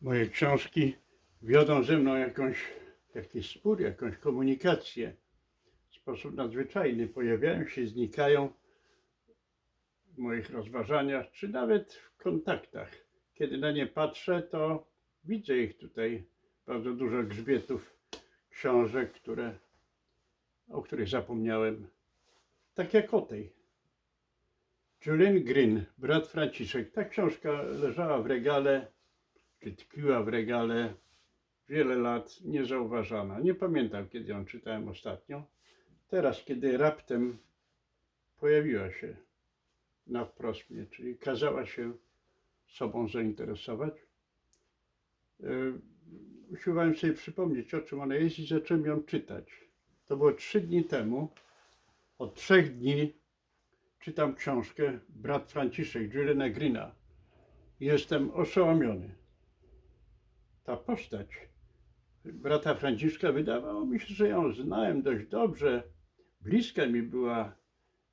Moje książki wiodą ze mną jakąś, jakiś spór, jakąś komunikację w sposób nadzwyczajny. Pojawiają się, znikają w moich rozważaniach, czy nawet w kontaktach. Kiedy na nie patrzę, to widzę ich tutaj bardzo dużo grzbietów książek, które, o których zapomniałem. Tak jak o tej. Julian Green, brat Franciszek. Ta książka leżała w regale, tkwiła w regale wiele lat, niezauważana. Nie pamiętam, kiedy ją czytałem ostatnio. Teraz, kiedy raptem pojawiła się na wprost mnie, czyli kazała się sobą zainteresować, yy, usiłowałem sobie przypomnieć, o czym ona jest i zacząłem ją czytać. To było trzy dni temu. Od trzech dni czytam książkę Brat Franciszek Juliana Greena. Jestem oszołomiony. Ta postać brata Franciszka wydawało mi się, że ją znałem dość dobrze. Bliska mi była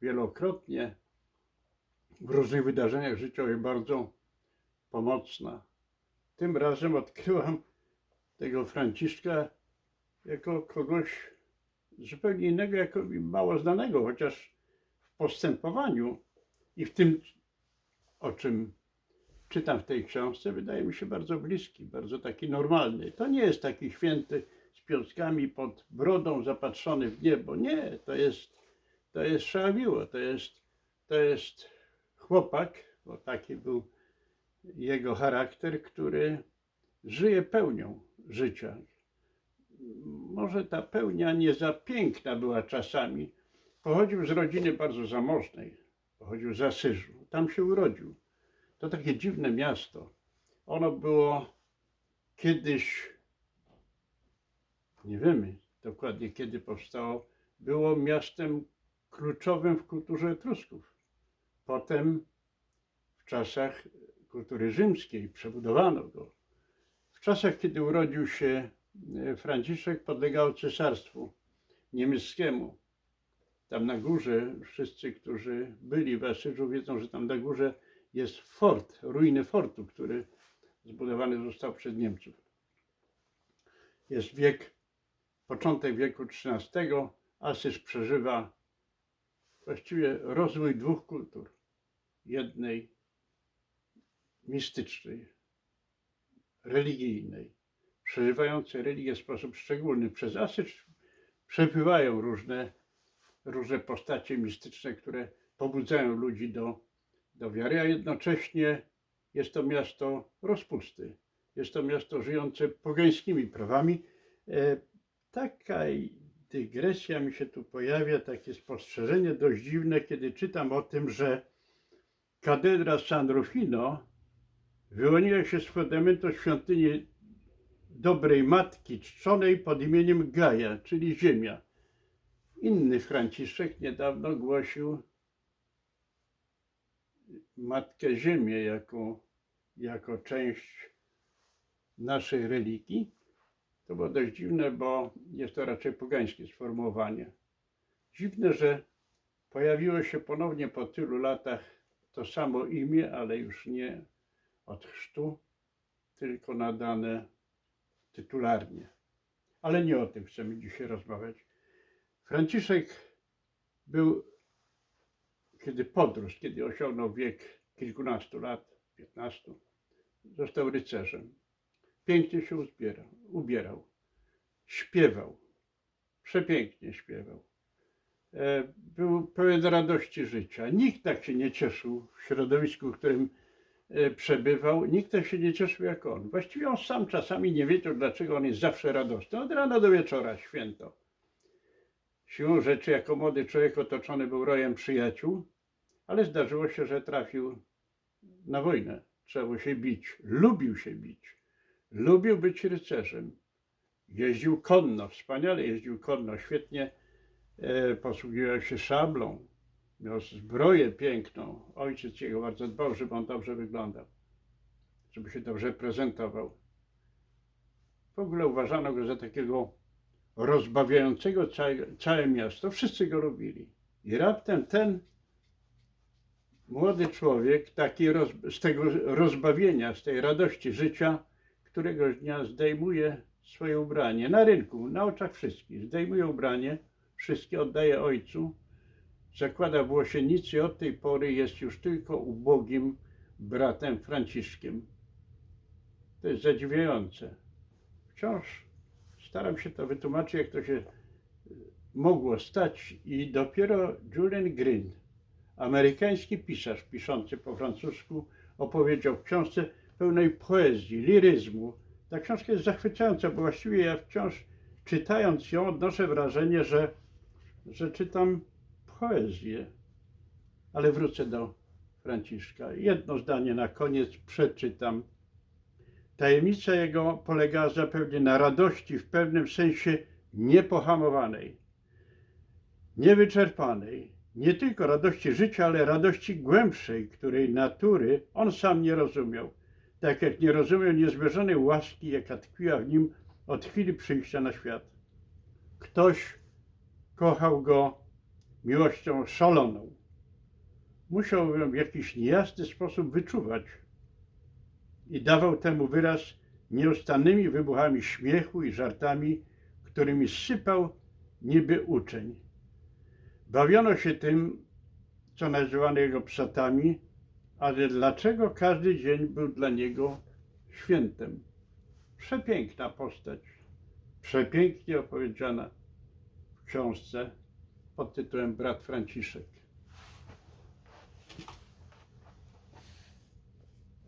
wielokrotnie w różnych wydarzeniach życiowych bardzo pomocna. Tym razem odkryłam tego Franciszka jako kogoś zupełnie innego, jako mało znanego, chociaż w postępowaniu i w tym, o czym czytam w tej książce, wydaje mi się bardzo bliski, bardzo taki normalny. To nie jest taki święty z pioskami pod brodą zapatrzony w niebo. Nie, to jest, to jest szalawiło, to jest, to jest chłopak, bo taki był jego charakter, który żyje pełnią życia. Może ta pełnia nie za piękna była czasami. Pochodził z rodziny bardzo zamożnej. Pochodził z Asyżu. Tam się urodził. To takie dziwne miasto. Ono było kiedyś, nie wiemy dokładnie kiedy powstało, było miastem kluczowym w kulturze Etrusków. Potem w czasach kultury rzymskiej przebudowano go. W czasach, kiedy urodził się e, Franciszek, podlegał cesarstwu niemieckiemu. Tam na górze, wszyscy, którzy byli w Asyżu, wiedzą, że tam na górze jest fort, ruiny fortu, który zbudowany został przez Niemców. Jest wiek, początek wieku XIII. Asyż przeżywa właściwie rozwój dwóch kultur. Jednej mistycznej, religijnej, przeżywającej religię w sposób szczególny. Przez Asyż przepływają różne, różne postacie mistyczne, które pobudzają ludzi do, do wiary, a jednocześnie jest to miasto rozpusty. Jest to miasto żyjące pogańskimi prawami. E, taka dygresja mi się tu pojawia, takie spostrzeżenie dość dziwne, kiedy czytam o tym, że katedra San Rufino wyłoniła się z fundamentu świątyni dobrej matki czczonej pod imieniem Gaja, czyli Ziemia. Inny Franciszek niedawno głosił Matkę Ziemię jako, jako część naszej religii. To było dość dziwne, bo jest to raczej pogańskie sformułowanie. Dziwne, że pojawiło się ponownie po tylu latach to samo imię, ale już nie od chrztu, tylko nadane tytularnie. Ale nie o tym chcemy dzisiaj rozmawiać. Franciszek był, kiedy podrósł, kiedy osiągnął wiek kilkunastu lat, piętnastu, został rycerzem. Pięknie się uzbierał, ubierał, śpiewał, przepięknie śpiewał. E, Był pełen radości życia. Nikt tak się nie cieszył w środowisku, w którym e, przebywał, nikt tak się nie cieszył jak on. Właściwie on sam czasami nie wiedział, dlaczego on jest zawsze radosny. Od rana do wieczora święto. Siłą rzeczy, jako młody człowiek otoczony był rojem przyjaciół, ale zdarzyło się, że trafił na wojnę. Trzeba było się bić. Lubił się bić. Lubił być rycerzem. Jeździł konno, wspaniale jeździł konno, świetnie e, posługiwał się szablą. Miał zbroję piękną. Ojciec jego bardzo dbał, żeby on dobrze wyglądał, żeby się dobrze prezentował. W ogóle uważano go za takiego rozbawiającego całe, całe miasto. Wszyscy go lubili. I raptem ten młody człowiek, taki roz, z tego rozbawienia, z tej radości życia, któregoś dnia zdejmuje swoje ubranie na rynku, na oczach wszystkich. Zdejmuje ubranie, wszystkie oddaje ojcu, zakłada włosienicy i od tej pory jest już tylko ubogim bratem Franciszkiem. To jest zadziwiające. Wciąż staram się to wytłumaczyć, jak to się mogło stać i dopiero Julian Green, amerykański pisarz piszący po francusku, opowiedział w książce pełnej poezji, liryzmu. Ta książka jest zachwycająca, bo właściwie ja wciąż czytając ją odnoszę wrażenie, że, że czytam poezję. Ale wrócę do Franciszka. Jedno zdanie na koniec przeczytam. Tajemnica jego polegała zapewne na radości w pewnym sensie niepohamowanej, niewyczerpanej. Nie tylko radości życia, ale radości głębszej, której natury on sam nie rozumiał. Tak jak nie rozumiał niezmierzonej łaski, jaka tkwiła w nim od chwili przyjścia na świat. Ktoś kochał go miłością szaloną. Musiał ją w jakiś niejasny sposób wyczuwać i dawał temu wyraz nieustannymi wybuchami śmiechu i żartami, którymi sypał niby uczeń. Bawiono się tym, co nazywano jego psatami, ale dlaczego każdy dzień był dla niego świętem? Przepiękna postać, przepięknie opowiedziana w książce pod tytułem Brat Franciszek.